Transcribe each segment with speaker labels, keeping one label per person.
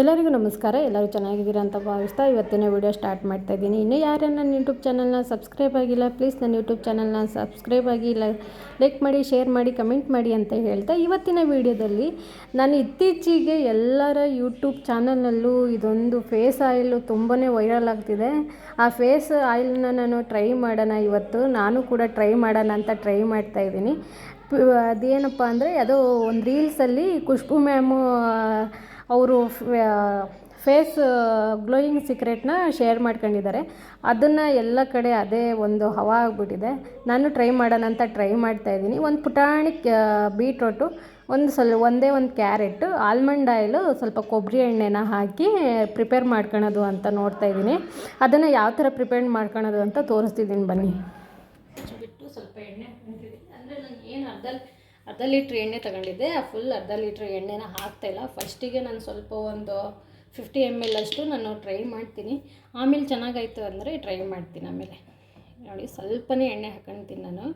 Speaker 1: ಎಲ್ಲರಿಗೂ ನಮಸ್ಕಾರ. ಎಲ್ಲರೂ ಚೆನ್ನಾಗಿದ್ದೀರಾ ಅಂತ ಭಾವಿಸ್ತಾ ಇವತ್ತಿನ ವಿಡಿಯೋ ಸ್ಟಾರ್ಟ್ ಮಾಡ್ತಾ ಇದ್ದೀನಿ. ಇನ್ನೂ ಯಾರೇ ನನ್ನ ಯೂಟ್ಯೂಬ್ ಚಾನಲ್ನ ಸಬ್ಸ್ಕ್ರೈಬ್ ಆಗಿಲ್ಲ, ಪ್ಲೀಸ್ ನನ್ನ ಯೂಟ್ಯೂಬ್ ಚಾನಲ್ನ ಸಬ್ಸ್ಕ್ರೈಬ್ ಆಗಿ ಲೈಕ್ ಮಾಡಿ, ಶೇರ್ ಮಾಡಿ, ಕಮೆಂಟ್ ಮಾಡಿ ಅಂತ ಹೇಳ್ತಾ ಇವತ್ತಿನ ವಿಡಿಯೋದಲ್ಲಿ ನಾನು ಇತ್ತೀಚೆಗೆ ಎಲ್ಲರ ಯೂಟ್ಯೂಬ್ ಚಾನಲ್ನಲ್ಲೂ ಇದೊಂದು ಫೇಸ್ ಆಯಿಲು ತುಂಬಾ ವೈರಲ್ ಆಗ್ತಿದೆ. ಆ ಫೇಸ್ ಆಯಿಲ್ನ ನಾನು ಟ್ರೈ ಮಾಡೋಣ ಇವತ್ತು. ನಾನು ಕೂಡ ಟ್ರೈ ಮಾಡೋಣ ಅಂತ ಟ್ರೈ ಮಾಡ್ತಾ ಇದ್ದೀನಿ. ಅದೇನಪ್ಪ ಅಂದರೆ ಅದು ಒಂದು ರೀಲ್ಸಲ್ಲಿ ಖುಷ್ಬು ಮ್ಯಾಮು ಅವರು ಫೇಸ್ ಗ್ಲೋಯಿಂಗ್ ಸೀಕ್ರೆಟ್ನ ಶೇರ್ ಮಾಡ್ಕೊಂಡಿದ್ದಾರೆ. ಅದನ್ನು ಎಲ್ಲ ಕಡೆ ಅದೇ ಒಂದು ಹವಾ ಆಗಿಬಿಟ್ಟಿದೆ. ನಾನು ಟ್ರೈ ಮಾಡೋಣ ಅಂತ ಟ್ರೈ ಮಾಡ್ತಾ ಇದ್ದೀನಿ. ಒಂದು ಪುಟಾಣಿ ಬೀಟ್ರೋಟು, ಒಂದು ಸ್ವಲ್ಪ ಒಂದೇ ಒಂದು ಕ್ಯಾರೆಟ್ ಆಲ್ಮಂಡ್ ಆಯಿಲು, ಸ್ವಲ್ಪ ಕೊಬ್ಬರಿ ಎಣ್ಣೆನ ಹಾಕಿ ಪ್ರಿಪೇರ್ ಮಾಡ್ಕೊಳೋದು ಅಂತ ನೋಡ್ತಾ ಇದ್ದೀನಿ. ಅದನ್ನು ಯಾವ ಥರ ಪ್ರಿಪೇರ್ ಮಾಡ್ಕೊಳೋದು ಅಂತ ತೋರಿಸ್ತಿದ್ದೀನಿ ಬನ್ನಿ. ಬಿಟ್ಟು ಸ್ವಲ್ಪ ಎಣ್ಣೆ ಅಂದರೆ ನಾನು ಏನು ಅರ್ಧ ಅರ್ಧ ಲೀಟ್ರ್ ಎಣ್ಣೆ ತಗೊಂಡಿದ್ದೆ. ಆ ಫುಲ್ ಅರ್ಧ ಲೀಟ್ರ್ ಎಣ್ಣೆನ ಹಾಕ್ತಾಯಿಲ್ಲ ಫಸ್ಟಿಗೆ ನಾನು ಸ್ವಲ್ಪ ಒಂದು ಫಿಫ್ಟಿ ಎಂ ಎಲ್ ಅಷ್ಟು ನಾನು ಟ್ರೈ ಮಾಡ್ತೀನಿ. ಆಮೇಲೆ ಚೆನ್ನಾಗಾಯಿತು ಅಂದರೆ ಟ್ರೈ ಮಾಡ್ತೀನಿ ಆಮೇಲೆ. ನೋಡಿ, ಸ್ವಲ್ಪನೇ ಎಣ್ಣೆ ಹಾಕೊಳ್ತೀನಿ ನಾನು.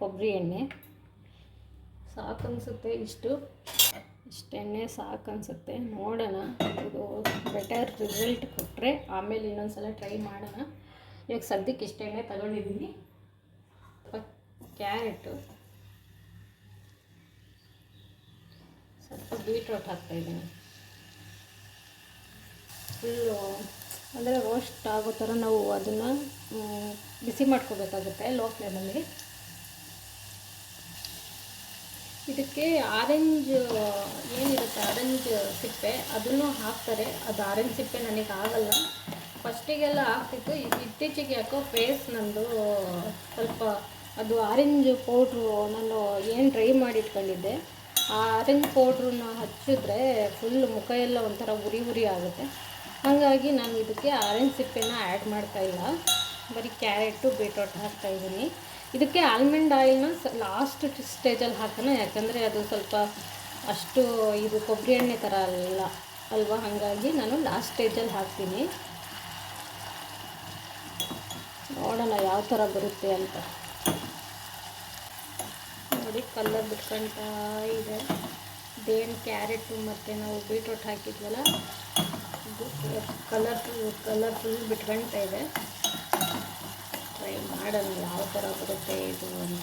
Speaker 1: ಕೊಬ್ಬರಿ ಎಣ್ಣೆ. ಸಾಕು ಅನಿಸುತ್ತೆ ಇಷ್ಟು. ಇಷ್ಟು ಎಣ್ಣೆ ಸಾಕು ಅನಿಸುತ್ತೆ. ನೋಡೋಣ. ಇದು ಬೆಟರ್ ರಿಸಲ್ಟ್ ಕೊಟ್ಟರೆ ಆಮೇಲೆ ಇನ್ನೊಂದು ಸಲ ಟ್ರೈ ಮಾಡೋಣ. ಇವಾಗ ಸದ್ಯಕ್ಕೆ ಇಷ್ಟೆಣ್ಣೆ ತಗೊಂಡಿದ್ದೀನಿ. ಕ್ಯಾರೆಟು. ಸ್ವಲ್ಪ ಬೀಟ್ರೋಟ್ ಹಾಕ್ತಾಯಿದ್ದೀನಿ ಫುಲ್ಲು ಅಂದರೆ ರೋಸ್ಟ್ ಆಗೋ ಥರ ನಾವು ಅದನ್ನು ಬಿಸಿ ಮಾಡ್ಕೋಬೇಕಾಗುತ್ತೆ ಲೋ ಫ್ಲೇಮಲ್ಲಿ. ಇದಕ್ಕೆ ಆರೆಂಜ್, ಏನಿರುತ್ತೆ ಆರೆಂಜ್ ಸಿಪ್ಪೆ, ಅದನ್ನು ಹಾಕ್ತಾರೆ. ಅದು ಆರೆಂಜ್ ಸಿಪ್ಪೆ ನನಗೆ ಆಗಲ್ಲ. ಫಸ್ಟಿಗೆಲ್ಲ ಹಾಕ್ತಿತ್ತು. ಇತ್ತೀಚೆಗೆ ಯಾಕೋ ಫೇಸ್ ನಂದು ಸ್ವಲ್ಪ ಅದು ಆರೆಂಜ್ ಪೌಡ್ರು ನಾನು ಏನು ಡ್ರೈ ಮಾಡಿ ಇಟ್ಕೊಂಡಿದ್ದೆ ಆ ಆರೆಂಜ್ ಪೌಡ್ರನ್ನ ಹಚ್ಚಿದ್ರೆ ಫುಲ್ ಮುಖ ಎಲ್ಲ ಒಂಥರ ಉರಿ ಉರಿ ಆಗುತ್ತೆ. ಹಾಗಾಗಿ ನಾನು ಇದಕ್ಕೆ ಆರೆಂಜ್ ಸಿಪ್ಪೆನ ಆ್ಯಡ್ ಮಾಡ್ತಾಯಿಲ್ಲ ಬರೀ ಕ್ಯಾರೆಟು ಬೀಟ್ರೋಟ್ ಹಾಕ್ತಾಯಿದ್ದೀನಿ ಇದಕ್ಕೆ ಆಲ್ಮಂಡ್ ಆಯಿಲ್ನ ಸ ಲಾಸ್ಟ್ ಸ್ಟೇಜಲ್ಲಿ ಹಾಕೋಣ ಯಾಕಂದರೆ ಅದು ಸ್ವಲ್ಪ ಅಷ್ಟು ಇದು ಕೊಬ್ಬರಿ ಎಣ್ಣೆ ಥರ ಅಲ್ಲ, ಅಲ್ವಾ? ಹಾಗಾಗಿ ನಾನು ಲಾಸ್ಟ್ ಸ್ಟೇಜಲ್ಲಿ ಹಾಕ್ತೀನಿ. ನೋಡೋಣ ಯಾವ ಥರ ಬರುತ್ತೆ ಅಂತ. ನೋಡಿ ಕಲ್ಲರ್ ಬಿಟ್ಕೊಳ್ತಾ ಇದೆ. ಇದೇನು ಕ್ಯಾರೆಟು ಮತ್ತು ನಾವು ಬೀಟ್ರೋಟ್ ಹಾಕಿದ್ವಲ್ಲ ಕಲರ್ ಕಲರ್ ಫುಲ್ ಬಿಟ್ಕೊಳ್ತಾ ಇದೆ. ಟ್ರೈ ಮಾಡೋಣ ಯಾವ ಥರ ಬರುತ್ತೆ ಇದು ಅಂತ.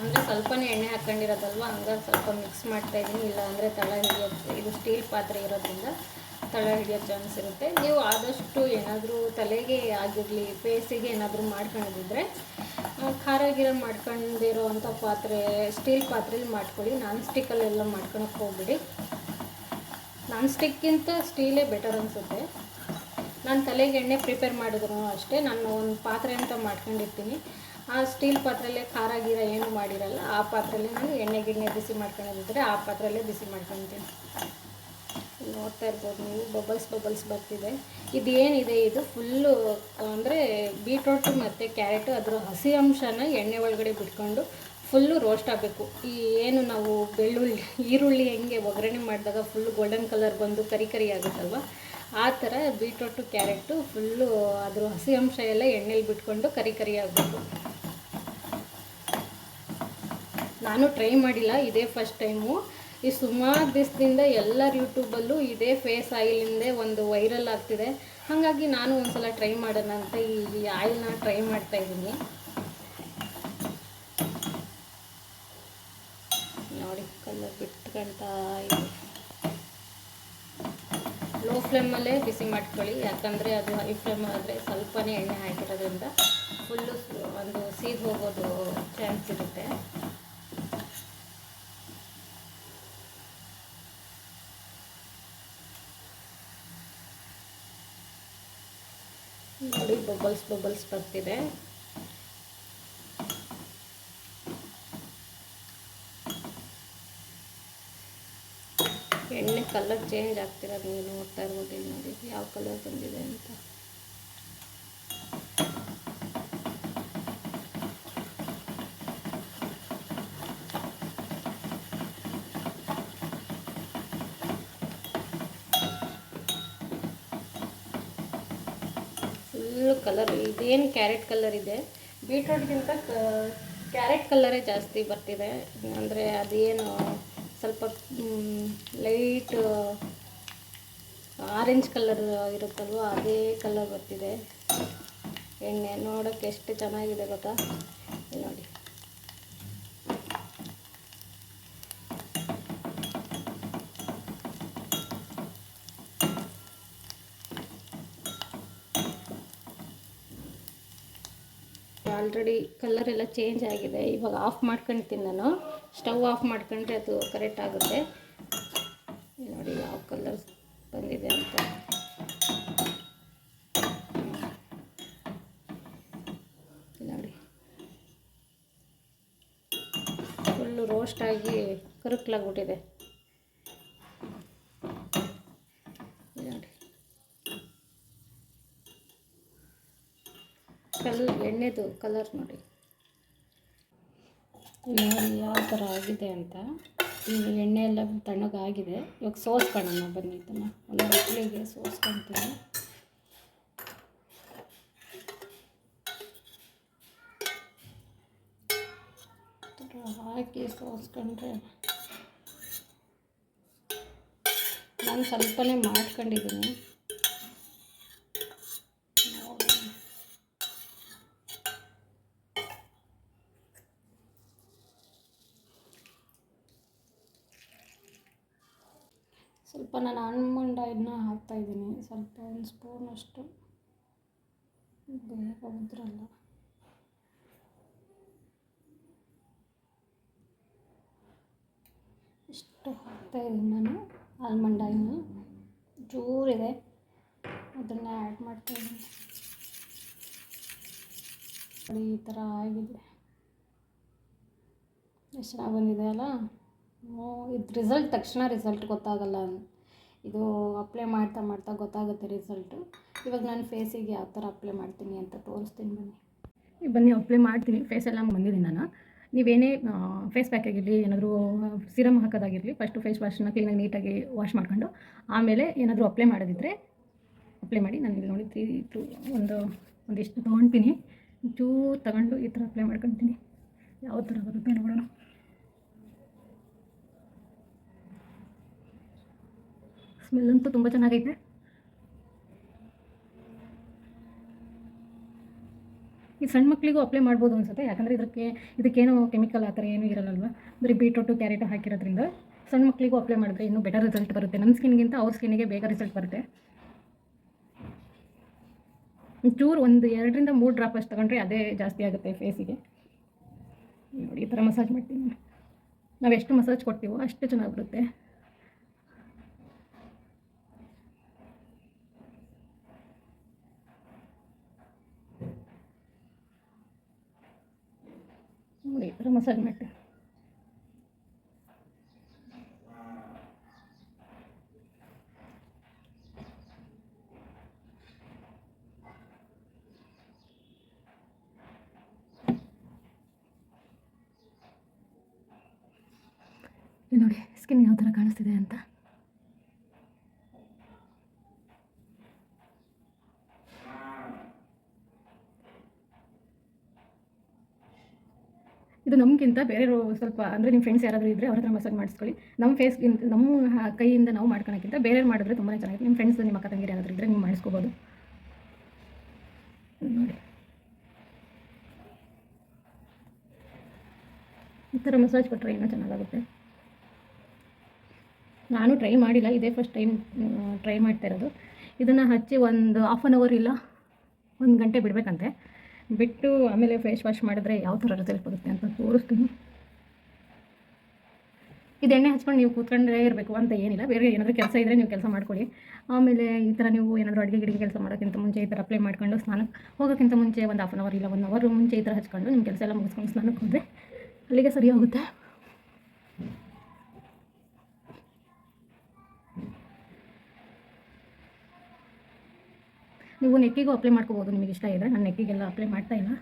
Speaker 1: ಅಂದರೆ ಸ್ವಲ್ಪನೇ ಎಣ್ಣೆ ಹಾಕ್ಕೊಂಡಿರೋದಲ್ವ ಹಂಗಾಗಿ ಸ್ವಲ್ಪ ಮಿಕ್ಸ್ ಮಾಡ್ತಾಯಿದ್ದೀನಿ ಇಲ್ಲ ಅಂದರೆ ತಳ ಹಿಡಿಯೋದು ಇದು ಸ್ಟೀಲ್ ಪಾತ್ರೆ ಇರೋದ್ರಿಂದ ತಳ ಹಿಡಿಯೋ ಚಾನ್ಸ್ ಇರುತ್ತೆ. ನೀವು ಆದಷ್ಟು ಏನಾದರೂ ತಲೆಗೆ ಆಗಿರಲಿ ಫೇಸಿಗೆ ಏನಾದರೂ ಮಾಡ್ಕೊಂಡಿದ್ರೆ ಖಾರ ಗಿರ ಮಾಡ್ಕೊಂಡಿರೋ ಅಂಥ ಪಾತ್ರೆ ಸ್ಟೀಲ್ ಪಾತ್ರೆಲಿ ಮಾಡ್ಕೊಳ್ಳಿ. ನಾನ್ ಸ್ಟಿಕ್ಕಲ್ಲೆಲ್ಲ ಮಾಡ್ಕೊಳಕ್ಕೆ ಹೋಗ್ಬಿಡಿ. ನಾನ್ ಸ್ಟಿಕ್ಕಿಂತ ಸ್ಟೀಲೇ ಬೆಟರ್ ಅನಿಸುತ್ತೆ. ನಾನು ತಲೆಗೆ ಎಣ್ಣೆ ಪ್ರಿಪೇರ್ ಮಾಡಿದ್ರು ಅಷ್ಟೇ. ನಾನು ಒಂದು ಪಾತ್ರೆ ಅಂತ ಮಾಡ್ಕೊಂಡಿರ್ತೀನಿ. ಆ ಸ್ಟೀಲ್ ಪಾತ್ರೆಯಲ್ಲೇ ಖಾರ ಗೀರ ಏನು ಮಾಡಿರಲ್ಲ, ಆ ಪಾತ್ರೆಯಲ್ಲೇ ನಾನು ಎಣ್ಣೆ, ಗಿಣ್ಣೆ ಬಿಸಿ ಮಾಡ್ಕೊಂಡಿದ್ರೆ ಆ ಪಾತ್ರೆಯಲ್ಲೇ ಬಿಸಿ ಮಾಡ್ಕೊತೀನಿ. ನೋಡ್ತಾ ಇರ್ಬೋದು ನೀವು. ಬಬಲ್ಸ್ ಬಬಲ್ಸ್ ಬರ್ತಿದೆ. ಇದು ಏನಿದೆ ಇದು ಫುಲ್ಲು ಅಂದರೆ ಬೀಟ್ರೋಟು ಮತ್ತು ಕ್ಯಾರೆಟು ಅದರ ಹಸಿ ಅಂಶನ ಎಣ್ಣೆ ಒಳಗಡೆ ಬಿಟ್ಕೊಂಡು ಫುಲ್ಲು ರೋಸ್ಟ್ ಆಗಬೇಕು. ಈ ಏನು ನಾವು ಬೆಳ್ಳುಳ್ಳಿ, ಈರುಳ್ಳಿ ಹೆಂಗೆ ಒಗ್ಗರಣೆ ಮಾಡಿದಾಗ ಫುಲ್ಲು ಗೋಲ್ಡನ್ ಕಲರ್ ಬಂದು ಕರಿ ಕರಿ ಆಗುತ್ತಲ್ವ? ಆ ಥರ ಬೀಟ್ರೋಟು ಕ್ಯಾರೆಟು ಫುಲ್ಲು ಅದ್ರ ಹಸಿ ಅಂಶ ಎಲ್ಲ ಎಣ್ಣೆಲಿ ಬಿಟ್ಕೊಂಡು ಕರಿ ಕರಿ ಆಗಬೇಕು. ನಾನು ಟ್ರೈ ಮಾಡಿಲ್ಲ. ಇದೇ ಫಸ್ಟ್ ಟೈಮು ಈ ಸುಮಾರು ದಿವಸದಿಂದ ಎಲ್ಲರ ಯೂಟ್ಯೂಬಲ್ಲೂ ಇದೇ ಫೇಸ್ ಆಯಿಲಿಂದೇ ಒಂದು ವೈರಲ್ ಆಗ್ತಿದೆ. ಹಾಗಾಗಿ ನಾನು ಒಂದ್ಸಲ ಟ್ರೈ ಮಾಡೋಣ ಅಂತ ಈ ಆಯಿಲ್ನ ಟ್ರೈ ಮಾಡ್ತಾ ಇದ್ದೀನಿ. ನೋಡಿ ಕಲರ್ ಬಿಟ್ಕೊಳ್ತಾ ಇದೆ. ಲೋ ಫ್ಲೇಮಲ್ಲೇ ಬಿಸಿ ಮಾಡ್ಕೊಳ್ಳಿ, ಯಾಕಂದರೆ ಅದು ಹೈ ಫ್ಲೇಮ್ ಆದರೆ ಸ್ವಲ್ಪನೇ ಎಣ್ಣೆ ಹಾಕಿರೋದ್ರಿಂದ ಫುಲ್ಲು ಒಂದು ಸೀದ್ ಹೋಗೋದು ಚಾನ್ಸ್ ಇರುತ್ತೆ. ನೋಡಿ ಬಬಲ್ಸ್ ಬಬಲ್ಸ್ ಬರ್ತಿದೆ. ಎಣ್ಣೆ ಕಲರ್ ಚೇಂಜ್ ಆಗ್ತಿರೋದು, ನೀವು ನೋಡ್ತಾ ಇರ್ಬೋದು ನೋಡಿ ಯಾವ ಕಲರ್ ಬಂದಿದೆ ಅಂತ ಫುಲ್ಲು ಕಲರ್ ಇದೇನು ಕ್ಯಾರೆಟ್ ಕಲರ್ ಇದೆ. ಬೀಟ್ರೂಟ್ಗಿಂತ ಕ್ಯಾರೆಟ್ ಕಲ್ಲರೇ ಜಾಸ್ತಿ ಬರ್ತಿದೆ. ಅಂದರೆ ಅದೇನು ಸ್ವಲ್ಪ ಲೈಟ್ ಆರೆಂಜ್ ಕಲರ್ ಇರುತ್ತಲ್ವ, ಅದೇ ಕಲರ್ ಬರ್ತಿದೆ. ಎಣ್ಣೆ ನೋಡೋಕ್ಕೆ ಎಷ್ಟು ಚೆನ್ನಾಗಿದೆ ಗೊತ್ತಾ ಇಲ್ಲಿ ನೋಡಿ ಆಲ್ರೆಡಿ ಕಲರ್ ಎಲ್ಲ ಚೇಂಜ್ ಆಗಿದೆ. ಇವಾಗ ಆಫ್ ಮಾಡ್ಕೊಳ್ತೀನಿ ನಾನು. ಸ್ಟವ್ ಆಫ್ ಮಾಡ್ಕೊಂಡ್ರೆ ಅದು ಕರೆಕ್ಟ್ ಆಗುತ್ತೆ. ನೋಡಿ ಯಾವ ಕಲರ್ ಬಂದಿದೆ ಅಂತ. ನೋಡಿ. ಫುಲ್ಲು ರೋಸ್ಟ್ ಆಗಿ ಕರುಕ್ಲಾಗ್ಬಿಟ್ಟಿದೆ ಇಲ್ಲಿ ನೋಡಿ ಕಲ್ ಎಣ್ಣೆದು ಕಲರ್ ನೋಡಿ. ನೋಡಿ ಯಾವ ಥರ ಆಗಿದೆ ಅಂತ. ಈಗ ಎಣ್ಣೆ ಎಲ್ಲ ತಣ್ಣಗಾಗಿದೆ. ಇವಾಗ ಸೋಸ್ಕೊಳ್ಳೋಣ ಬನ್ನಿ ಇದನ್ನು. ಒಂದು ಮಕ್ಕಳಿಗೆ ಸೋಸ್ಕೊತೀನಿ. ಈ ಹಾಕಿ ಸೋಸ್ಕೊಂಡ್ರೆ ನಾನು ಸ್ವಲ್ಪನೇ ಮಾಡ್ಕೊಂಡಿದ್ದೀನಿ ನೋಡೋಣ ಸ್ವಲ್ಪ ನಾನು ಆಲ್ಮಂಡ್ ಆಯಿಲ್ನ ಹಾಕ್ತಾಯಿದ್ದೀನಿ ಸ್ವಲ್ಪ ಒಂದು ಸ್ಪೂನಷ್ಟು ಬೇಗ ಉದ್ರಲ್ಲ. ಇಷ್ಟು ಹಾಕ್ತಾಯಿದ್ದೀನಿ ನಾನು, ಆಲ್ಮಂಡ್ ಆಯಿಲ್ನ ಜೋರಿದೆ. ಅದನ್ನ ಆ್ಯಡ್ ಮಾಡ್ತಾಯಿದ್ದೀನಿ ನೋಡಿ, ಈ ಥರ ಆಗಿದೆ. ಎಷ್ಟು ಚೆನ್ನಾಗಿ ಬಂದಿದೆ ಅಲ್ಲ? ಇದು ರಿಸಲ್ಟ್ ತಕ್ಷಣ ರಿಸಲ್ಟ್ ಗೊತ್ತಾಗಲ್ಲ ಇದು ಅಪ್ಲೈ ಮಾಡ್ತಾ ಮಾಡ್ತಾ ಗೊತ್ತಾಗುತ್ತೆ ರಿಸಲ್ಟು ಇವಾಗ ನಾನು ಫೇಸಿಗೆ ಯಾವ ಥರ ಅಪ್ಲೈ ಮಾಡ್ತೀನಿ ಅಂತ ತೋರಿಸ್ತೀನಿ ಬನ್ನಿ. ಈಗ ಬನ್ನಿ ಅಪ್ಲೈ ಮಾಡ್ತೀನಿ. ಫೇಸ್ ಎಲ್ಲ ಬಂದಿದ್ದೀನಿ ನಾನು. ನೀವೇನೇ ಫೇಸ್ ಪ್ಯಾಕ್ ಆಗಿರಲಿ, ಏನಾದರೂ ಸಿರಮ್ ಹಾಕೋದಾಗಿರಲಿ ಫಸ್ಟು ಫೇಸ್ ವಾಶ್ನ ಕ್ಲೀನಾಗಿ ನೀಟಾಗಿ ವಾಶ್ ಮಾಡ್ಕೊಂಡು, ಆಮೇಲೆ ಏನಾದರೂ ಅಪ್ಲೈ ಮಾಡೋದಿದ್ದರೆ ಅಪ್ಲೈ ಮಾಡಿ. ನಾನು ಇಲ್ಲಿ ನೋಡಿ ತ್ರೀ ಟು ಒಂದು, ಒಂದಿಷ್ಟು ತೊಗೊಳ್ತೀನಿ ಚೂರು ತಗೊಂಡು ಈ ಥರ ಅಪ್ಲೈ ಮಾಡ್ಕೊತೀನಿ. ಯಾವ ಥರ ಬರುತ್ತೆ ನೋಡೋಣ. ಸ್ಮೆಲ್ ಅಂತೂ ತುಂಬ ಚೆನ್ನಾಗೈತೆ. ಈ ಸಣ್ಣ ಮಕ್ಕಳಿಗೂ ಅಪ್ಲೈ ಮಾಡ್ಬೋದು ಅನ್ಸುತ್ತೆ. ಯಾಕಂದರೆ ಇದಕ್ಕೆ ಇದಕ್ಕೇನು ಕೆಮಿಕಲ್ ಆ ಥರ ಏನೂ ಇರಲ್ಲಲ್ವ? ಅಂದರೆ ಬೀಟ್ರೂಟು ಕ್ಯಾರೆಟು ಹಾಕಿರೋದ್ರಿಂದ ಸಣ್ಣ ಮಕ್ಕಳಿಗೂ ಅಪ್ಲೈ ಮಾಡಿದ್ರೆ ಇನ್ನೂ ಬೆಟರ್ ರಿಸಲ್ಟ್ ಬರುತ್ತೆ. ನಮ್ಮ ಸ್ಕಿನ್ಗಿಂತ ಅವ್ರ ಸ್ಕಿನ್ನಿಗೆ ಬೇಗ ರಿಸಲ್ಟ್ ಬರುತ್ತೆ. ಚೂರು ಒಂದು ಎರಡರಿಂದ ಮೂರು ಡ್ರಾಪ್ ಅಷ್ಟು ತಗೊಂಡ್ರೆ ಅದೇ ಜಾಸ್ತಿ ಆಗುತ್ತೆ ಫೇಸಿಗೆ ನೋಡಿ, ಈ ಥರ ಮಸಾಜ್ ಮಾಡ್ತೀನಿ. ನಾವು ಎಷ್ಟು ಮಸಾಜ್ ಕೊಡ್ತೀವೋ ಅಷ್ಟು ಚೆನ್ನಾಗಿ ಬರುತ್ತೆ. ಮಸಾಜ್ ಮಾಡಿ ನೋಡಿ ಸ್ಕಿನ್ ಯಾವ ಥರ ಕಾಣಿಸ್ತಿದೆ ಅಂತ. ಇದು ನಮಗಿಂತ ಬೇರೆಯವರು ಸ್ವಲ್ಪ ಅಂದರೆ ನಿಮ್ಮ ಫ್ರೆಂಡ್ಸ್ ಯಾರಾದರೂ ಇದ್ದರೆ ಅವ್ರ ಹತ್ರ ಮಸಾಜ್ ಮಾಡಿಸ್ಕೊಳ್ಳಿ ನಮ್ಮ ಫೇಸ್ ನಮ್ಮ ಕೈಯಿಂದ ನಾವು ಮಾಡ್ಕೊಳಕ್ಕಿಂತ ಬೇರೆಯವ್ರು ಮಾಡಿದ್ರೆ ತುಂಬಾ ಚೆನ್ನಾಗಿದೆ ನಿಮ್ಮ ಫ್ರೆಂಡ್ಸ್ ನಿಮ್ಮ ಅಕ್ಕ ತಂಗಿ ಯಾರಾದರೂ ಇದ್ದರೆ ನೀವು ಮಾಡಿಸ್ಕೋಬೋದು. ನೋಡಿ. ಈ ಥರ ಮಸಾಜ್ ಕೊಟ್ಟರೆ ಇನ್ನೂ ಚೆನ್ನಾಗಾಗುತ್ತೆ. ನಾನು ಟ್ರೈ ಮಾಡಿಲ್ಲ, ಇದೇ ಫಸ್ಟ್ ಟೈಮ್ ಟ್ರೈ ಮಾಡ್ತಾ ಇರೋದು. ಇದನ್ನು ಹಚ್ಚಿ ಒಂದು ಹಾಫ್ ಆನ್ ಅವರ್ ಇಲ್ಲ, ಒಂದು ಗಂಟೆ ಬಿಡಬೇಕಂತೆ. ಬಿಟ್ಟು ಆಮೇಲೆ ಫೇಸ್ ವಾಶ್ ಮಾಡಿದ್ರೆ ಯಾವ ಥರ ರಿಸಲ್ಟ್ ಬರುತ್ತೆ ಅಂತ ತೋರಿಸ್ತೀನಿ. ಇದು ಎಣ್ಣೆ ಹಚ್ಕೊಂಡು ನೀವು ಕೂತ್ಕೊಂಡ್ರೆ ಇರಬೇಕು ಅಂತ ಏನಿಲ್ಲ. ಬೇರೆ ಏನಾದರೂ ಕೆಲಸ ಇದ್ದರೆ ನೀವು ಕೆಲಸ ಮಾಡ್ಕೊಳ್ಳಿ. ಆಮೇಲೆ ಈ ಥರ ನೀವು ಏನಾದರೂ ಅಡುಗೆ ಗಿಡಿಗೆ ಕೆಲಸ ಮಾಡೋಕ್ಕಿಂತ ಮುಂಚೆ ಈ ಥರ ಅಪ್ಲೈ ಮಾಡ್ಕೊಂಡು ಸ್ನಾನಕ್ಕೆ ಹೋಗೋಕ್ಕಿಂತ ಮುಂಚೆ ಒಂದು ಹಾಫ್ ಆನ್ ಅವರ್ ಇಲ್ಲ ಒನ್ ಅವರ್ ಮುಂಚೆ ಈ ಥರ ಹಚ್ಕೊಂಡು ನಿಮ್ಮ ಕೆಲಸ ಎಲ್ಲ ಮುಗಿಸ್ಕೊಂಡು ಸ್ನಾನಕ್ಕೆ ಹೋದರೆ ಅಲ್ಲಿಗೆ ಸರಿ ಹೋಗುತ್ತೆ. ನೀವು ನೆಕ್ಕಿಗೂ ಅಪ್ಲೈ ಮಾಡ್ಕೋಬೋದು, ನಿಮಗೆ ಇಷ್ಟ ಇದೆ ನಾನು ನೆಕ್ಕಿಗೆಲ್ಲ ಅಪ್ಲೈ ಮಾಡ್ತಾ ಇಲ್ಲ.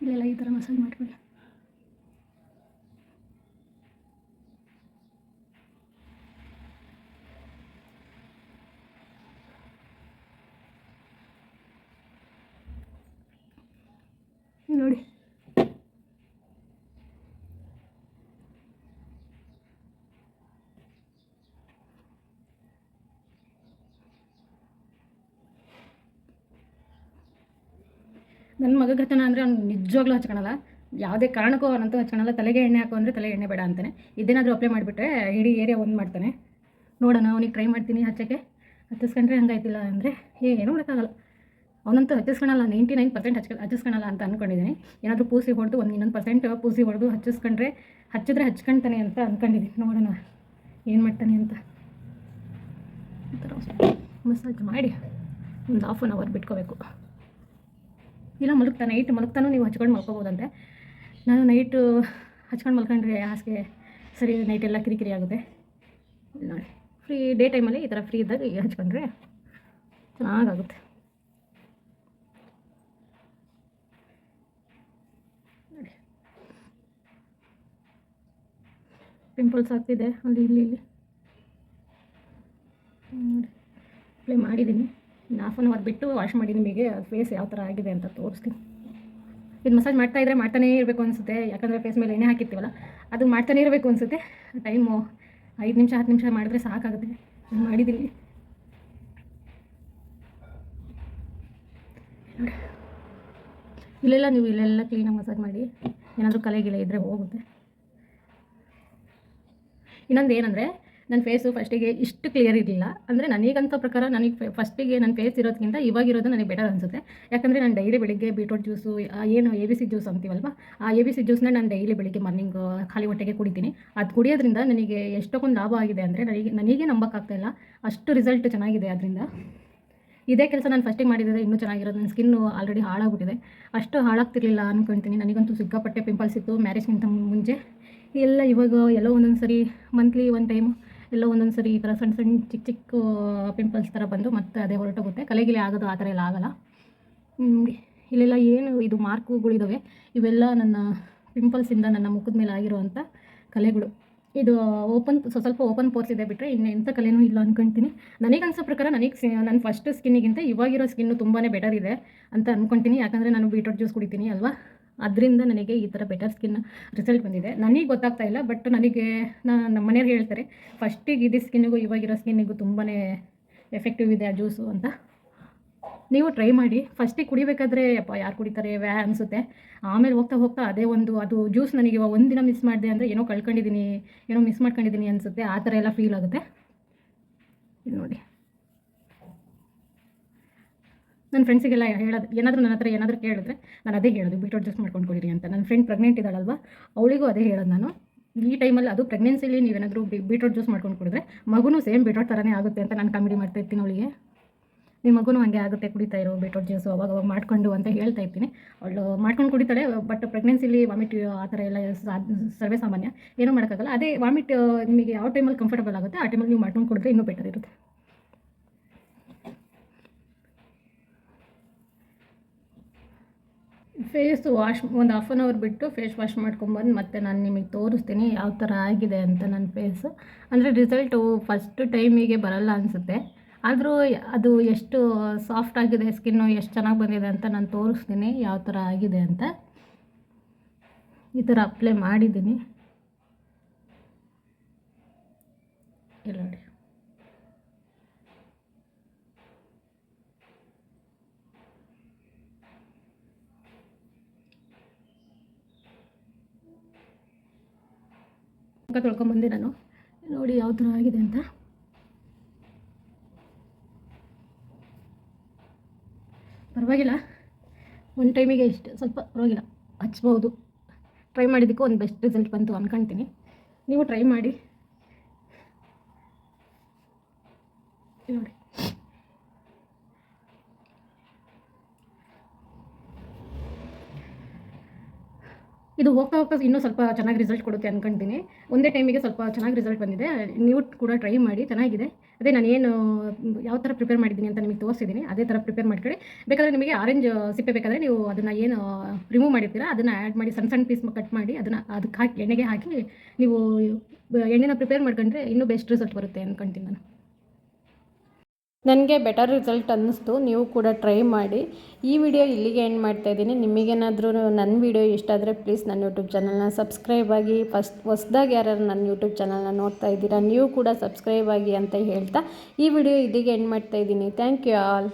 Speaker 1: ಇಲ್ಲೆಲ್ಲ ಈ ಥರ ಮಸಾಜ್ ಮಾಡ್ಕೊಳ್ಳಿ ನೋಡಿ. ನನ್ನ ಮಗ ಹಚ್ಚೋಣ ಅಂದರೆ ಅವ್ನು ನಿಜವಾಗ್ಲೂ ಹಚ್ಕೊಳಲ್ಲ ಯಾವುದೇ ಕಾರಣಕ್ಕೂ ಅವನಂತೂ ಹಚ್ಕೊಳಲ್ಲ ತಲೆಗೆ ಎಣ್ಣೆ ಹಾಕು ಅಂದರೆ ತಲೆಗೆ ಎಣ್ಣೆ ಬೇಡ ಅಂತಾನೆ. ಇದೇನಾದರೂ ಅಪ್ಲೈ ಮಾಡಿಬಿಟ್ರೆ ಇಡೀ ಏರಿಯಾ ಒಂದು ಮಾಡ್ತಾನೆ. ನೋಡೋಣ, ಅವನಿಗೆ ಟ್ರೈ ಮಾಡ್ತೀನಿ ಹಚ್ಚೋಕ್ಕೆ. ಹಚ್ಚಿಸ್ಕೊಂಡ್ರೆ ಹಂಗಾಯ್ತಿಲ್ಲ ಅಂದರೆ ಏನೂ ಮಾಡೋಕ್ಕಾಗಲ್ಲ. ಅವನಂತೂ ಹಚ್ಚಿಸ್ಕೊಳಲ್ಲ ನೈಂಟಿ ನೈನ್ ಪರ್ಸೆಂಟ್ ಹಚ್ಚ ಹಚ್ಚಿಸ್ಕೊಳಲ್ಲ ಅಂತ ಅಂದ್ಕೊಂಡಿದ್ದೀನಿ ಏನಾದರೂ ಪೂಸಿ ಹೊಡೆದು ಒಂದು ಇನ್ನೊಂದು ಪರ್ಸೆಂಟ್ ಪೂಸಿ ಹೊಡೆದು ಹಚ್ಚಿಸ್ಕೊಂಡ್ರೆ, ಹಚ್ಚಿದ್ರೆ ಹಚ್ಕೊಳ್ತಾನೆ ಅಂತ ಅಂದ್ಕೊಂಡಿದ್ದೀನಿ ನೋಡೋಣ, ಏನು ಮಾಡ್ತಾನೆ ಅಂತ. ಮಸಾಜ್ ಮಾಡಿ, ಒಂದು ಹಾಫ್ ಆನ್ ಅವರ್ ಬಿಟ್ಕೋಬೇಕು. ಇಲ್ಲ ಮಲಗ್ತಾ ನೈಟ್ ಮಲಗ್ತಾನೂ ನೀವು ಹಚ್ಕೊಂಡು ಮಲ್ಕೋಬೋದಂತೆ. ನಾನು ನೈಟು ಹಚ್ಕೊಂಡು ಮಲ್ಕೊಂಡ್ರೆ ಹಾಸಿಗೆ ಸರಿ ನೈಟ್ ಎಲ್ಲ ಕಿರಿಕಿರಿ ಆಗುತ್ತೆ. ನೋಡಿ, ಫ್ರೀ ಡೇ ಟೈಮಲ್ಲಿ ಈ ಥರ ಫ್ರೀ ಇದ್ದಾಗ ಈಗ ಹಚ್ಕೊಂಡ್ರೆ ಚೆನ್ನಾಗಾಗುತ್ತೆ. ನೋಡಿ. ಪಿಂಪಲ್ಸ್ ಆಗ್ತಿದೆ ಅಲ್ಲಿ, ಇಲ್ಲಿ ಇಲ್ಲಿ. ನೋಡಿ ಅಪ್ಲೈ ಮಾಡಿದ್ದೀನಿ. ಹಾಫ್ ಆನ್ ಅವರ್ ಬಿಟ್ಟು ವಾಶ್ ಮಾಡಿ ನಿಮಗೆ ಫೇಸ್ ಯಾವ ಥರ ಆಗಿದೆ ಅಂತ ತೋರಿಸ್ತೀನಿ. ಇದು ಮಸಾಜ್ ಮಾಡ್ತಾ ಇದ್ರೆ ಮಾಡ್ತಾನೇ ಇರಬೇಕು ಅನಿಸುತ್ತೆ. ಯಾಕಂದರೆ ಫೇಸ್ ಮೇಲೆ ಎಣ್ಣೆ ಹಾಕಿರ್ತೀವಲ್ಲ, ಅದು ಮಾಡ್ತಾನೇ ಇರಬೇಕು ಅನಿಸುತ್ತೆ. ಟೈಮು ಐದು ನಿಮಿಷ, ಹತ್ತು ನಿಮಿಷ ಮಾಡಿದ್ರೆ ಸಾಕಾಗುತ್ತೆ. ಮಾಡಿದ್ದೀನಿ. ಇಲ್ಲೆಲ್ಲ ನೀವು ಇಲ್ಲೆಲ್ಲ ಕ್ಲೀನಾಗಿ ಮಸಾಜ್ ಮಾಡಿ. ಏನಾದರೂ ಕಲೆ ಗಿಲೆ ಇದ್ದರೆ ಹೋಗುತ್ತೆ. ಇನ್ನೊಂದು ಏನಂದರೆ ನನ್ನ ಫೇಸು ಫಸ್ಟಿಗೆ ಇಷ್ಟು ಕ್ಲಿಯರ್ ಇರಲಿಲ್ಲ. ಅಂದರೆ ನನಗಂತ ಪ್ರಕಾರ ನನಗೆ ಫಸ್ಟಿಗೆ ನನ್ನ ಫೇಸ್ ಇರೋದಕ್ಕಿಂತ ಇವಾಗಿರೋದು ನನಗೆ ಬೆಟರ್ ಅನಿಸುತ್ತೆ. ಯಾಕಂದರೆ ನಾನು ಡೈಲಿ ಬೆಳಿಗ್ಗೆ ಬೀಟ್ರೋಟ್ ಜ್ಯೂಸು ಏನು ಎ ಬಿ ಸಿ ಜ್ಯೂಸ್ ಅಂತೀವಲ್ವ? ಆ ಎ ಬಿ ಸಿ ಜ್ಯೂಸ್ನ ನಾನು ಡೈಲಿ ಬೆಳಿಗ್ಗೆ ಮಾರ್ನಿಂಗ್ ಖಾಲಿ ಹೊಟ್ಟೆಗೆ ಕುಡಿತೀನಿ. ಅದು ಕುಡಿಯೋದ್ರಿಂದ ನನಗೆ ಎಷ್ಟೊಂದು ಲಾಭ ಆಗಿದೆ ಅಂದರೆ ನನಗೆ ನನಗೆ ನಂಬೋಕ್ಕಾಗ್ತಾಯಿಲ್ಲ ಅಷ್ಟು ರಿಸಲ್ಟ್ ಚೆನ್ನಾಗಿದೆ ಅದರಿಂದ. ಇದೇ ಕೆಲಸ ನಾನು ಫಸ್ಟಿಗೆ ಮಾಡಿದರೆ ಇನ್ನೂ ಚೆನ್ನಾಗಿರೋದು. ನನ್ನ ಸ್ಕಿನ್ನು ಆಲ್ರೆಡಿ ಹಾಳಾಗ್ಬಿಟ್ಟಿದೆ. ಅಷ್ಟು ಹಾಳಾಗ್ತಿರ್ಲಿಲ್ಲ ಅನ್ಕೊಂತೀನಿ. ನನಗಂತೂ ಸಿಕ್ಕಾಪಟ್ಟೆ ಪಿಂಪಲ್ಸ್ ಇತ್ತು. ಮ್ಯಾರೇಜ್ಗಿಂತ ಮುಂಚೆ. ಎಲ್ಲ ಇವಾಗ ಎಲ್ಲೋ ಒಂದೊಂದು ಸರಿ ಮಂತ್ಲಿ ಒನ್ ಟೈಮು ಎಲ್ಲೋ ಒಂದೊಂದು ಸರಿ ಈ ಥರ ಸಣ್ಣ ಸಣ್ಣ ಚಿಕ್ಕ ಚಿಕ್ಕ ಪಿಂಪಲ್ಸ್ ಥರ ಬಂದು ಮತ್ತೆ ಅದೇ ಹೊರಟೋಗುತ್ತೆ. ಕಲೆಗಿಲೆ ಆಗೋದು ಆ ಥರ ಎಲ್ಲ ಆಗೋಲ್ಲ. ಇಲ್ಲೆಲ್ಲ ಏನು ಇದು ಮಾರ್ಕುಗಳಿದ್ದಾವೆ ಇವೆಲ್ಲ ನನ್ನ ಪಿಂಪಲ್ಸಿಂದ ನನ್ನ ಮುಖದ ಮೇಲೆ ಆಗಿರುವಂಥ ಕಲೆಗಳು. ಇದು ಓಪನ್ ಸ್ವಲ್ಪ ಓಪನ್ ಪೋರ್ಸ್ ಇದೆ ಬಿಟ್ಟರೆ ಇನ್ನು ಎಂಥ ಕಲೆನೂ ಇಲ್ಲ ಅನ್ಕೊಂತೀನಿ. ನನಗೆ ಅನ್ಸೋ ಪ್ರಕಾರ ನನಗೆ ನನ್ನ ಫಸ್ಟ್ ಸ್ಕಿನ್ನಿಗಿಂತ ಇವಾಗಿರೋ ಸ್ಕಿನ್ನು ತುಂಬಾ ಬೆಟರ್ ಇದೆ ಅಂತ ಅಂದ್ಕೊಳ್ತೀನಿ ಯಾಕಂದರೆ ನಾನು ಬೀಟ್ರೋಟ್ ಜ್ಯೂಸ್ ಕುಡಿತೀನಿ ಅಲ್ವಾ? ಅದರಿಂದ ನನಗೆ ಈ ಥರ ಬೆಟರ್ ಸ್ಕಿನ್ ರಿಸಲ್ಟ್ ಬಂದಿದೆ. ನನಗೆ ಗೊತ್ತಾಗ್ತಾ ಇಲ್ಲ ಬಟ್ ನನಗೆ ನಾನು ನಮ್ಮ ಮನೆಯವ್ರು ಹೇಳ್ತಾರೆ ಫಸ್ಟಿಗೆ ಇದು ಸ್ಕಿನ್ನಿಗೂ ಇವಾಗಿರೋ ಸ್ಕಿನ್ನಿಗೂ ತುಂಬಾ ಎಫೆಕ್ಟಿವ್ ಇದೆ ಆ ಜ್ಯೂಸು ಅಂತ. ನೀವು ಟ್ರೈ ಮಾಡಿ. ಫಸ್ಟಿಗೆ ಕುಡಿಬೇಕಾದ್ರೆ ಅಪ್ಪ ಯಾರು ಕುಡಿತಾರೆ? ವ್ಯಾ ಅನಿಸುತ್ತೆ. ಆಮೇಲೆ ಹೋಗ್ತಾ ಹೋಗ್ತಾ ಅದೇ ಒಂದು, ಅದು ಜ್ಯೂಸ್ ನನಗೆ ಇವಾಗ ಒಂದಿನ ಮಿಸ್ ಮಾಡಿದೆ ಅಂದರೆ ಏನೋ ಕಳ್ಕೊಂಡಿದ್ದೀನಿ ಏನೋ ಮಿಸ್ ಮಾಡ್ಕೊಂಡಿದ್ದೀನಿ ಅನಿಸುತ್ತೆ. ಆ ಥರ ಎಲ್ಲ ಫೀಲ್ ಆಗುತ್ತೆ. ಇಲ್ಲಿ ನೋಡಿ. ನನ್ನ ಫ್ರೆಂಡ್ಸಿಗೆಲ್ಲ ಹೇಳೋದು, ಏನಾದರೂ ನನ್ನ ಹತ್ರ ಏನಾದರೂ ಕೇಳಿದ್ರೆ ನಾನು ಅದೇ ಹೇಳೋದು ಬೀಟ್ರೋಟ್ ಜ್ಯೂಸ್ ಮಾಡ್ಕೊಂಡು ಕುಡೀರಿ ಅಂತ. ನನ್ನ ಫ್ರೆಂಡ್ ಪ್ರೆಗ್ನೆಂಟ್ ಇದ್ದಾಳಲ್ವ, ಅವಳಿಗೂ ಅದೇ ಹೇಳೋದು ನಾನು. ಈ ಟೈಮಲ್ಲಿ ಅದು ಪ್ರೆಗ್ನೆನ್ಸಿಲಿ ನೀವೇನಾದರೂ ಬೀಟ್ರೋಟ್ ಜ್ಯೂಸ್ ಮಾಡ್ಕೊಂಡು ಕುಡಿದ್ರೆ ಮಗುನೂ ಸೇಮ್ ಬೀಟ್ರೋಟ್ ಥರನೇ ಆಗುತ್ತೆ ಅಂತ ನಾನು ಕಾಮಿಡಿ ಮಾಡ್ತಾ ಇರ್ತೀನಿ ಅವಳಿಗೆ. ನಿಮ್ಮ ಮಗುನೂ ಹಾಗೆ ಆಗುತ್ತೆ, ಕುಡಿತಾ ಇರೋ ಬೀಟ್ರೋಟ್ ಜ್ಯೂಸು ಅವಾಗ ಅವಾಗ ಮಾಡ್ಕೊಂಡು ಅಂತ ಹೇಳ್ತಾ ಇರ್ತೀನಿ. ಅವಳು ಮಾಡ್ಕೊಂಡು ಕುಡಿತಾಳೆ ಬಟ್ ಪ್ರೆಗ್ನೆನ್ಸಿಲಿ ವಾಮಿಟ್ ಆ, ಥರ ಎಲ್ಲ ಸರ್ವೇ ಸಾಮಾನ್ಯ. ಏನೂ ಮಾಡೋಕ್ಕಾಗಲ್ಲ. ಅದೇ ವಾಮಿಟ್ ನಿಮಗೆ ಯಾವ ಟೈಮಲ್ಲಿ ಕಂಫರ್ಟಬಲ್ ಆಗುತ್ತೆ, ಆ ಟೈಮಲ್ಲಿ ನೀವು ಮಾಡ್ಕೊಂಡು ಕುಡಿದ್ರೆ ಇನ್ನೂ ಬೆಟರ್ ಇರುತ್ತೆ. ಫೇಸ್ ವಾಶ್, ಒಂದು ಹಾಫ್ ಆನ್ ಅವರ್ ಬಿಟ್ಟು ಫೇಸ್ ವಾಶ್ ಮಾಡ್ಕೊಂಬಂದು ಮತ್ತೆ ನಾನು ನಿಮಗೆ ತೋರಿಸ್ತೀನಿ ಯಾವ ಥರ ಆಗಿದೆ ಅಂತ ನನ್ನ ಫೇಸು ಅಂದರೆ ರಿಸಲ್ಟು ಫಸ್ಟ್ ಟೈಮಿಗೆ ಬರಲ್ಲ ಅನಿಸುತ್ತೆ. ಆದರೂ ಅದು ಎಷ್ಟು ಸಾಫ್ಟ್ ಆಗಿದೆ ಸ್ಕಿನ್ನು ಎಷ್ಟು ಚೆನ್ನಾಗಿ ಬಂದಿದೆ ಅಂತ ನಾನು ತೋರಿಸ್ತೀನಿ ಯಾವ ಥರ ಆಗಿದೆ ಅಂತ. ಈ ಥರ ಅಪ್ಲೈ ಮಾಡಿದ್ದೀನಿ ಇಲ್ಲ ನೋಡಿ ಮುಖ ತೊಳ್ಕೊಂಬಂದೆ ನಾನು. ನೋಡಿ ಯಾವ ಥರ ಆಗಿದೆ ಅಂತ. ಪರವಾಗಿಲ್ಲ. ಒಂದು ಟೈಮಿಗೆ ಇಷ್ಟು, ಸ್ವಲ್ಪ ಪರವಾಗಿಲ್ಲ. ಹಚ್ಬೋದು. ಟ್ರೈ ಮಾಡಿದ್ದಕ್ಕೂ ಒಂದು ಬೆಸ್ಟ್ ರಿಸಲ್ಟ್ ಬಂತು ಅಂದ್ಕೊಳ್ತೀನಿ ನೀವು ಟ್ರೈ ಮಾಡಿ. ನೋಡಿ. ಇದು ಹೋಗ್ತಾ ಹೋಗ್ತಾ ಇನ್ನೂ ಸ್ವಲ್ಪ ಚೆನ್ನಾಗಿ ರಿಸಲ್ಟ್ ಕೊಡುತ್ತೆ ಅನ್ಕೊಂತೀನಿ. ಒಂದೇ ಟೈಮಿಗೆ ಸ್ವಲ್ಪ ಚೆನ್ನಾಗಿ ರಿಸಲ್ಟ್ ಬಂದಿದೆ. ನೀವು ಕೂಡ ಟ್ರೈ ಮಾಡಿ, ಚೆನ್ನಾಗಿದೆ. ಅದೇ ನಾನು ಏನು, ಯಾವ ಥರ ಪ್ರಿಪೇರ್ ಮಾಡಿದ್ದೀನಿ ಅಂತ ನಿಮಗೆ ತೋರಿಸಿದ್ದೀನಿ. ಅದೇ ಥರ ಪ್ರಿಪೇರ್ ಮಾಡ್ಕೊಳ್ಳಿ. ಬೇಕಾದರೆ ನಿಮಗೆ ಆರೆಂಜ್ ಸಿಪ್ಪೆ ಬೇಕಾದರೆ ನೀವು ಅದನ್ನು ಏನು ರಿಮೂವ್ ಮಾಡಿರ್ತೀರಾ, ಅದನ್ನು ಆ್ಯಡ್ ಮಾಡಿ ಸಣ್ಣ ಸಣ್ಣ ಪೀಸ್ ಕಟ್ ಮಾಡಿ ಅದನ್ನು ಅದಕ್ಕೆ ಹಾಕಿ, ಎಣ್ಣೆಗೆ ಹಾಕಿ ನೀವು ಎಣ್ಣೆನ ಪ್ರಿಪೇರ್ ಮಾಡ್ಕೊಂಡ್ರೆ ಇನ್ನೂ ಬೆಸ್ಟ್ ರಿಸಲ್ಟ್ ಬರುತ್ತೆ ಅಂದ್ಕೊಂತೀನಿ ನಾನು. ನನಗೆ ಬೆಟರ್ ರಿಸಲ್ಟ್ ಅನ್ನಿಸ್ತು. ನೀವು ಕೂಡ ಟ್ರೈ ಮಾಡಿ. ಈ ವಿಡಿಯೋ ಇಲ್ಲಿಗೆ ಎಂಡ್ ಮಾಡ್ತಾ ಇದ್ದೀನಿ. ನಿಮಗೇನಾದರೂ ನನ್ನ ವಿಡಿಯೋ ಇಷ್ಟ ಆದರೆ ಪ್ಲೀಸ್ ನನ್ನ ಯೂಟ್ಯೂಬ್ ಚಾನಲ್ನ ಸಬ್ಸ್ಕ್ರೈಬ್ ಆಗಿ. ಫಸ್ಟ್ ಹೊಸ್ದಾಗಿ ಯಾರು ನನ್ನ ಯೂಟ್ಯೂಬ್ ಚಾನಲ್ನ ನೋಡ್ತಾ ಇದ್ದೀರಾ, ನೀವು ಕೂಡ ಸಬ್ಸ್ಕ್ರೈಬ್ ಆಗಿ ಅಂತ ಹೇಳ್ತಾ ಈ ವಿಡಿಯೋ ಇಲ್ಲಿಗೆ ಎಂಡ್ ಮಾಡ್ತಾ ಇದ್ದೀನಿ. Thank you all